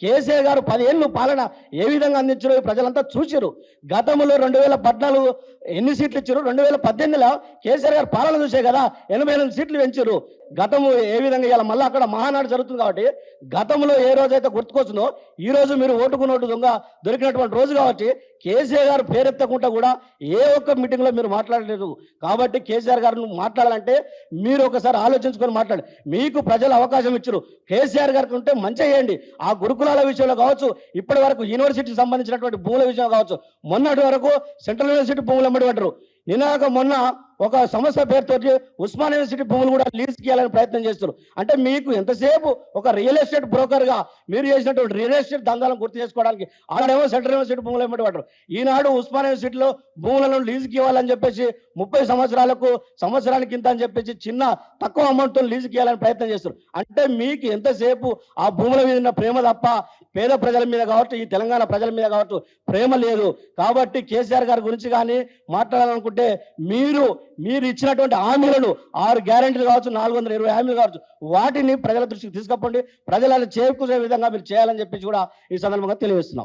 కేసీఆర్ గారు పదేళ్ళు పాలన ఏ విధంగా అందించారో ప్రజలంతా చూసారు గతంలో రెండు వేల పద్నాలుగు ఎన్ని సీట్లు ఇచ్చారు రెండు వేల పద్దెనిమిదిలో కేసీఆర్ గారు పాలన చూసే కదా ఎనభై ఎనిమిది సీట్లు పెంచారు గతము ఏ విధంగా ఇవ్వాలి మళ్ళీ అక్కడ మహానాడు జరుగుతుంది కాబట్టి గతంలో ఏ రోజైతే గుర్తుకొచ్చిందో ఈ రోజు మీరు ఓటుకున్నట్టు దొంగ దొరికినటువంటి రోజు కాబట్టి కేసీఆర్ గారు పేరెత్తకుండా కూడా ఏ ఒక్క మీటింగ్లో మీరు మాట్లాడలేదు. కాబట్టి కేసీఆర్ గారు మాట్లాడాలంటే మీరు ఒకసారి ఆలోచించుకొని మాట్లాడండి. మీకు ప్రజలు అవకాశం ఇచ్చారు కేసీఆర్ గారికి ఉంటే మంచిగా చేయండి. ఆ గురుకులాల విషయంలో కావచ్చు ఇప్పటి వరకు యూనివర్సిటీకి సంబంధించినటువంటి భూముల విషయంలో కావచ్చు మొన్నటి వరకు సెంట్రల్ యూనివర్సిటీ భూములు అమ్మడి పడ్డారు నినాక మొన్న ఒక సమస్య పేరుతోటి ఉస్మాన్ యూనివర్సిటీ భూములు కూడా లీజ్ చేయాలని ప్రయత్నం చేస్తారు అంటే మీకు ఎంతసేపు ఒక రియల్ ఎస్టేట్ బ్రోకర్గా మీరు చేసినటువంటి రియల్ ఎస్టేట్ దందాలను గుర్తు చేసుకోవడానికి ఆడేమో సెంట్రల్ యూనివర్సిటీ భూములు ఎమ్మడి పడ్డారు ఈనాడు ఉస్మాన్ యూనివర్సిటీలో భూములను లీజుకి ఇవ్వాలని చెప్పేసి ముప్పై సంవత్సరాలకు సంవత్సరానికి ఇంత అని చెప్పేసి చిన్న తక్కువ అమౌంట్తో లీజుకి ఇవ్వాలని ప్రయత్నం చేస్తారు. అంటే మీకు ఎంతసేపు ఆ భూముల మీద ఉన్న ప్రేమ తప్ప పేద ప్రజల మీద కాబట్టి ఈ తెలంగాణ ప్రజల మీద కాబట్టి ప్రేమ లేదు. కాబట్టి కేసీఆర్ గారి గురించి కానీ మాట్లాడాలనుకుంటే మీరు మీరు ఇచ్చినటువంటి హామీలను ఆరు గ్యారెంటీలు కావచ్చు నాలుగు వందల ఇరవై హామీలు కావచ్చు వాటిని ప్రజల దృష్టికి తీసుకపోండి. ప్రజలను చేకూరే విధంగా మీరు చేయాలని చెప్పేసి కూడా ఈ సందర్భంగా తెలియజేస్తున్నాం.